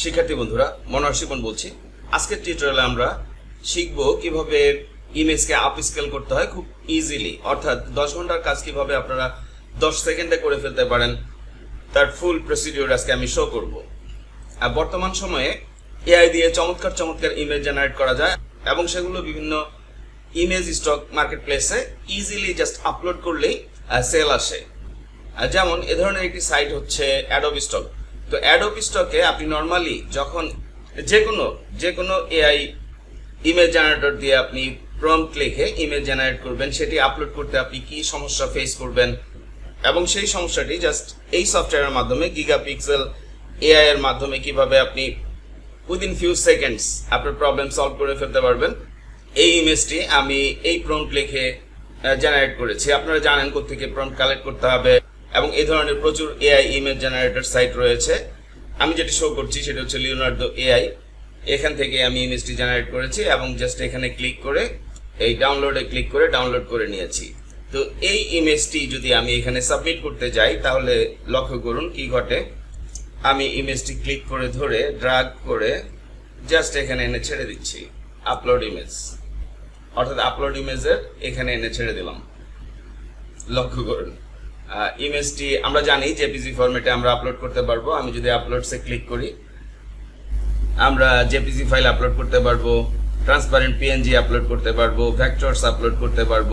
শিক্ষার্থী বন্ধুরা, মনোহর শিপন বলছি। আজকের টিউটোরিয়ালে আমরা শিখব কীভাবে ইমেজকে আপ স্কেল করতে হয় খুব ইজিলি অর্থাৎ দশ ঘণ্টার কাজ কীভাবে আপনারা দশ সেকেন্ডে করে ফেলতে পারেন, তার ফুল প্রসিডিওর আজকে আমি শো করব। আর বর্তমান সময়ে এআই দিয়ে চমৎকার চমৎকার ইমেজ জেনারেট করা যায় এবং সেগুলো বিভিন্ন ইমেজ স্টক মার্কেট প্লেসে ইজিলি জাস্ট আপলোড করলেই সেল আসে। যেমন এ ধরনের একটি সাইট হচ্ছে অ্যাডোব স্টক তো অ্যাডোব স্টকে আপনি নর্মালি যখন যে কোনো যে কোনো এআই ইমেজ জেনারেটর দিয়ে আপনি প্রম্পট লিখে ইমেজ জেনারেট করবেন, সেটি আপলোড করতে আপনি কি সমস্যা ফেস করবেন এবং সেই সমস্যাটি জাস্ট এই সফটওয়্যারের মাধ্যমে গিগা পিক্সেল এআই এর মাধ্যমে কীভাবে আপনি উইদিন ফিউ সেকেন্ডস আপনার প্রবলেম সলভ করে ফেলতে পারবেন, এই ইমেজটি আমি এই প্রম্পট লিখে জেনারেট করেছি। আপনারা জানেন কোথেকে প্রম্পট কালেক্ট করতে হবে। এবং এই ধরনের প্রচুর এআই ইমেজ জেনারেটর সাইট রয়েছে। আমি যেটি শো করছি সেটা হচ্ছে লিওনার্দো এআই এখান থেকে আমি ইমেজটি জেনারেট করেছি এবং জাস্ট এখানে ক্লিক করে, এই ডাউনলোডে ক্লিক করে ডাউনলোড করে নিয়েছি। তো এই ইমেজটি যদি আমি এখানে সাবমিট করতে যাই, তাহলে লক্ষ্য করুন কি ঘটে। আমি ইমেজটি ক্লিক করে ধরে ড্রাগ করে জাস্ট এখানে এনে ছেড়ে দিচ্ছি। আপলোড ইমেজ অর্থাৎ আপলোড ইমেজের এখানে এনে ছেড়ে দিলাম। লক্ষ্য করুন। ইমেজটি আমরা জানি জেপিজি ফরম্যাটে আমরা আপলোড করতে পারব। আমি যদি আপলোডসে ক্লিক করি, আমরা জেপিজি ফাইল আপলোড করতে পারব ট্রান্সপারেন্ট পিএনজি আপলোড করতে পারব ভেক্টরস আপলোড করতে পারব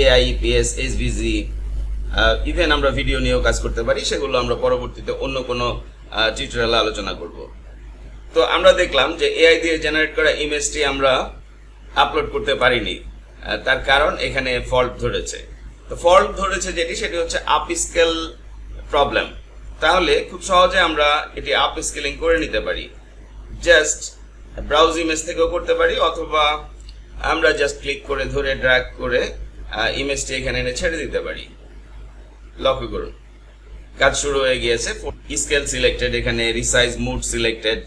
এআই পিএস এসভিজি ইভেন আমরা ভিডিও নিয়েও কাজ করতে পারি, সেগুলো আমরা পরবর্তীতে অন্য কোনো টিউটোরিয়ালে আলোচনা করব। তো আমরা দেখলাম যে এআই দিয়ে জেনারেট করা ইমেজটি আমরা আপলোড করতে পারিনি। তার কারণ এখানে ফল্ট ধরেছে। তো ফল্ট ধরেছে যেটি, সেটি হচ্ছে আপ স্কেল প্রবলেম তাহলে খুব সহজে আমরা এটি আপ স্কেলিং করে নিতে পারি। জাস্ট ব্রাউজ ইমেজ থেকেও করতে পারি, অথবা আমরা জাস্ট ক্লিক করে ধরে ড্র্যাগ করে ইমেজটি এখানে এনে ছেড়ে দিতে পারি। লক্ষ্য করুন, কাজ শুরু হয়ে গিয়েছে। স্কেল সিলেক্টেড এখানে রিসাইজ মুড সিলেক্টেড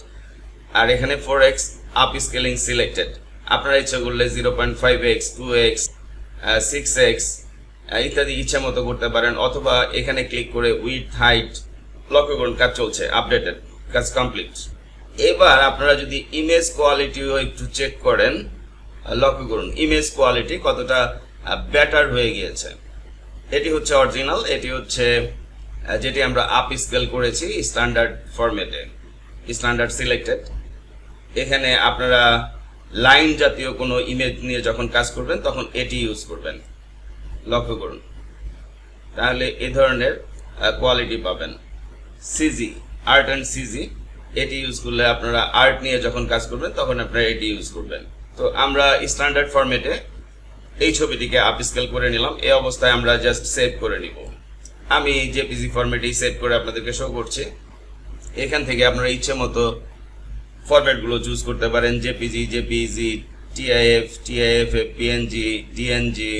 আর এখানে four X upscaling selected আপনারা ইচ্ছা করলে zero point five X two X six X ইত্যাদি ইচ্ছা মতো করতে পারেন, অথবা এখানে ক্লিক করে উইথ হাইট লক্ষ্য করুন কাজ চলছে আপডেটেড কাজ কমপ্লিট এবার আপনারা যদি ইমেজ কোয়ালিটিও একটু চেক করেন লক্ষ্য করুন ইমেজ কোয়ালিটি কতটা বেটার হয়ে গিয়েছে। এটি হচ্ছে অরিজিনাল এটি হচ্ছে যেটি আমরা আপ স্কেল করেছি স্ট্যান্ডার্ড ফরম্যাটে স্ট্যান্ডার্ড সিলেক্টেড এখানে আপনারা লাইন জাতীয় কোনো ইমেজ নিয়ে যখন কাজ করবেন, তখন এটি ইউজ করবেন। লক্ষ্য করুন। তাহলে এ ধরনের কোয়ালিটি পাবেন। সিজি আর্ট অ্যান্ড সিজি এটি ইউজ করলে আপনারা আর্ট নিয়ে যখন কাজ করবেন, তখন আপনারা এটি ইউজ করবেন। তো আমরা স্ট্যান্ডার্ড ফরম্যাটে এই ছবিটিকে আপ স্কেল করে নিলাম। এই অবস্থায় আমরা জাস্ট সেভ করে নিব। আমি জেপিজি ফরম্যাটেই সেভ করে আপনাদেরকে শো করছি। এখান থেকে আপনারা ইচ্ছে মতো ফরম্যাটগুলো চুজ করতে পারেন। JPG JPG TIF TIF PNG DNG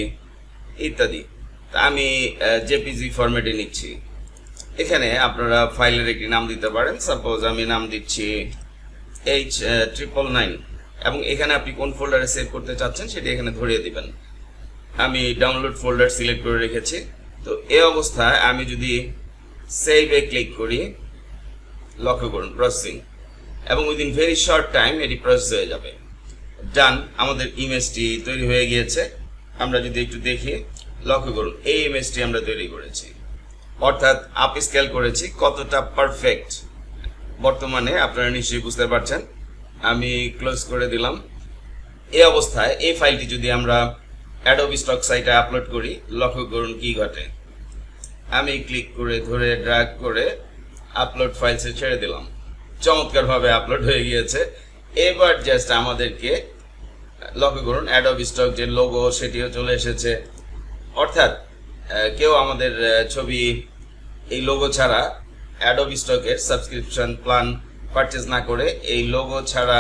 ইত্যাদি। তা আমি জেপিজি ফরম্যাটে নিচ্ছি। এখানে আপনারা ফাইলের একটি নাম দিতে পারেন। সাপোজ আমি নাম দিচ্ছি এইচ ট্রিপল নাইন এবং এখানে আপনি কোন ফোল্ডারে সেভ করতে চাচ্ছেন সেটি এখানে ধরিয়ে দিবেন। আমি ডাউনলোড ফোল্ডার সিলেক্ট করে রেখেছি। তো এই অবস্থায় আমি যদি সেভে ক্লিক করি, লক্ষ্য করুন প্রসেসিং এবং উইদিন ভেরি শর্ট টাইম এটি প্রসেস হয়ে যাবে। ডান আমাদের ইমেজটি তৈরি হয়ে গিয়েছে। আমরা যদি একটু দেখি, লক্ষ্য করুন, এই ইমেজটি আমরা তৈরি করেছি। অর্থাৎ আপ স্কেল করেছি, কতটা পারফেক্ট বর্তমানে আপনারা নিশ্চয়ই বুঝতে পারছেন, আমি ক্লোজ করে দিলাম। এই অবস্থায় এই ফাইলটি যদি আমরা অ্যাডোব স্টক সাইটে আপলোড করি, লক্ষ্য করুন কি ঘটে। আমি ক্লিক করে, ধরে ড্র্যাগ করে আপলোড ফাইলসে ছেড়ে দিলাম। চমৎকারভাবে আপলোড হয়ে গিয়েছে। এবার জাস্ট আমাদেরকে লক্ষ্য করুন অ্যাডোব স্টক যে লোগো সেটিও চলে এসেছে। অর্থাৎ কেউ আমাদের ছবি, এই লোগো ছাড়া অ্যাডোব স্টকের সাবস্ক্রিপশন প্ল্যান পারচেস না করে এই লোগো ছাড়া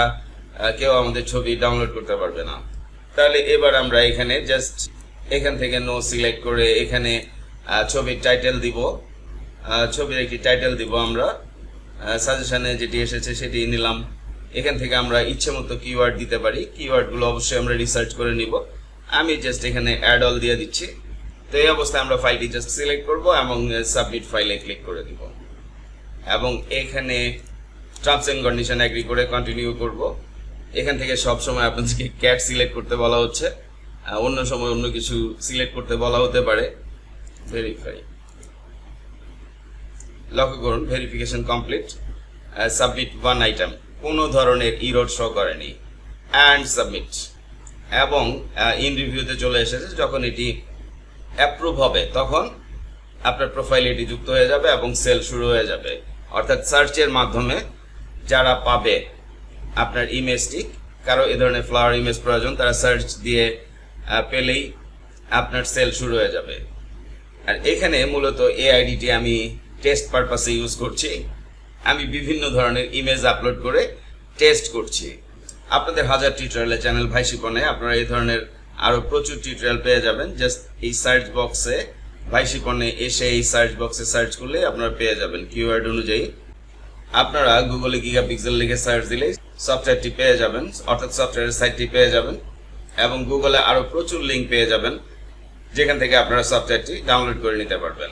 কেউ আমাদের ছবি ডাউনলোড করতে পারবে না। তাহলে এবার আমরা এখানে জাস্ট এখান থেকে নো সিলেক্ট করে এখানে ছবির টাইটেল দিব। ছবির একটি টাইটেল দিব আমরা। সাজেশনে যেটি এসেছে সেটি নিলাম। এখান থেকে আমরা ইচ্ছে মতো কিওয়ার্ড দিতে পারি। কিওয়ার্ডগুলো অবশ্যই আমরা রিসার্চ করে নিব। আমি জাস্ট এখানে অ্যাড অল দিয়ে দিচ্ছি। তো এই অবস্থায় আমরা ফাইলটি জাস্ট সিলেক্ট করব এবং সাবমিট ফাইলে ক্লিক করে দিব। এবং এখানে টার্মস এন্ড কন্ডিশন এগ্রি করে কন্টিনিউ করব। এখান থেকে সব সময় আপনাদেরকে ক্যাট সিলেক্ট করতে বলা হচ্ছে। অন্য সময় অন্য কিছু সিলেক্ট করতে বলা হতে পারে। ভেরিফাই লক্ষ্য করুন verification complete submit one item কোনো ধরনের ইরোড শো করেনি। অ্যান্ড সাবমিট এবং ইন রিভিউতে চলে এসেছে, যখন এটি অ্যাপ্রুভ হবে, তখন আপনার প্রোফাইল এটি যুক্ত হয়ে যাবে এবং সেল শুরু হয়ে যাবে। অর্থাৎ সার্চের মাধ্যমে যারা পাবে আপনার ইমেজটি কারও এ ধরনের ফ্লাওয়ার ইমেজ প্রয়োজন, তারা সার্চ দিয়ে পেলেই আপনার সেল শুরু হয়ে যাবে। আর এখানে মূলত এই আইডিটি আমি টেস্ট পারপাসে ইউজ করছি। আমি বিভিন্ন ধরনের ইমেজ আপলোড করে টেস্ট করছি। আপনাদের হাজার টিউটোরিয়ালের চ্যানেল ভাই আপনারা এই ধরনের আরও প্রচুর টিউটোরিয়াল পেয়ে যাবেন। জাস্ট এই সার্চ বক্সে ভাই এসে এই সার্চ বক্সে সার্চ করলে আপনারা পেয়ে যাবেন কিওয়ার্ড অনুযায়ী। আপনারা গুগলে গিগা পিক্সেল লিখে সার্চ দিলেই সফটওয়্যারটি পেয়ে যাবেন, অর্থাৎ সফটওয়্যারের সাইটটি পেয়ে যাবেন এবং গুগলে আরও প্রচুর লিঙ্ক পেয়ে যাবেন, যেখান থেকে আপনারা সফটওয়্যারটি ডাউনলোড করে নিতে পারবেন।